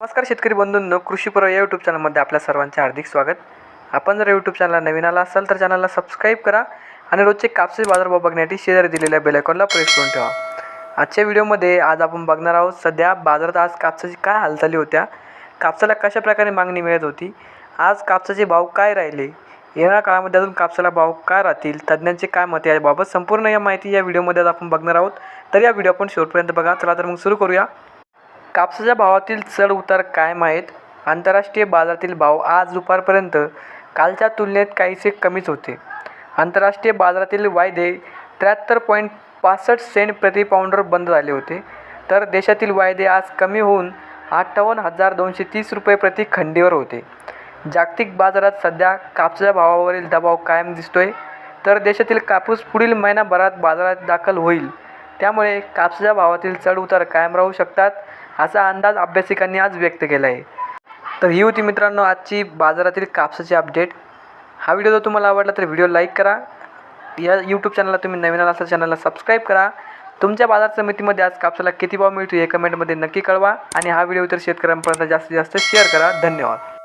नमस्कार शेतकरी बंधूंनो कृषीपूर्व या यूट्यूब चॅनलमध्ये आपल्या सर्वांचे हार्दिक स्वागत. आपण जर यूट्यूब चॅनलला नवीन आला असाल तर चॅनलला सबस्क्राईब करा आणि रोजचे कापसे बाजारभाव बघण्यासाठी शेजारी दिलेल्या बेलायकॉनला प्रेस करून ठेवा. आजच्या व्हिडिओमध्ये आज आपण बघणार आहोत सध्या बाजारात आज कापसाची काय हालचाली होत्या कापसाला कशा प्रकारे मागणी मिळत होती आज कापसाचे भाव काय राहिले येणाऱ्या काळामध्ये अजून कापसाला भाव काय राहतील तज्ज्ञांचे काय मत आहे याबाबत संपूर्ण या माहिती या व्हिडिओमध्ये आज आपण बघणार आहोत. तर या व्हिडिओ आपण शेवटपर्यंत बघा चला तर मग सुरू करूया. कापसाच्या भावातील चढ उतार कायम आहेत. आंतरराष्ट्रीय बाजारातील भाव आज दुपारपर्यंत कालच्या तुलनेत काहीसे कमीच होते. आंतरराष्ट्रीय बाजारातील वायदे त्र्याहत्तर पॉईंट पासष्ट सेंट प्रति पाऊंडर बंद झाले होते. तर देशातील वायदे आज कमी होऊन अठ्ठावन्न हजार दोनशे तीस रुपये प्रति खंडीवर होते. जागतिक बाजारात सध्या कापसाच्या भावावरील दबाव कायम दिसतोय. तर देशातील कापूस पुढील महिनाभरात बाजारात दाखल होईल. त्यामुळे कापसाच्या भावातील चढउतार कायम राहू शकतात. असा अंदाज अभ्यासिकांनी आज व्यक्त केला आहे. तर ही होती मित्रांनो आजची बाजारातील कापसाची अपडेट हा व्हिडिओ जर तुम्हाला आवडला तर व्हिडिओ लाईक करा. या यूट्यूब चॅनलला तुम्ही नवीन आला असाल चॅनलला सबस्क्राईब करा. तुमच्या बाजार समितीमध्ये आज कापसाला किती भाव मिळतो हे कमेंटमध्ये नक्की कळवा. आणि हा व्हिडिओ इतर शेतकऱ्यांपर्यंत जास्तीत जास्त शेअर करा. धन्यवाद.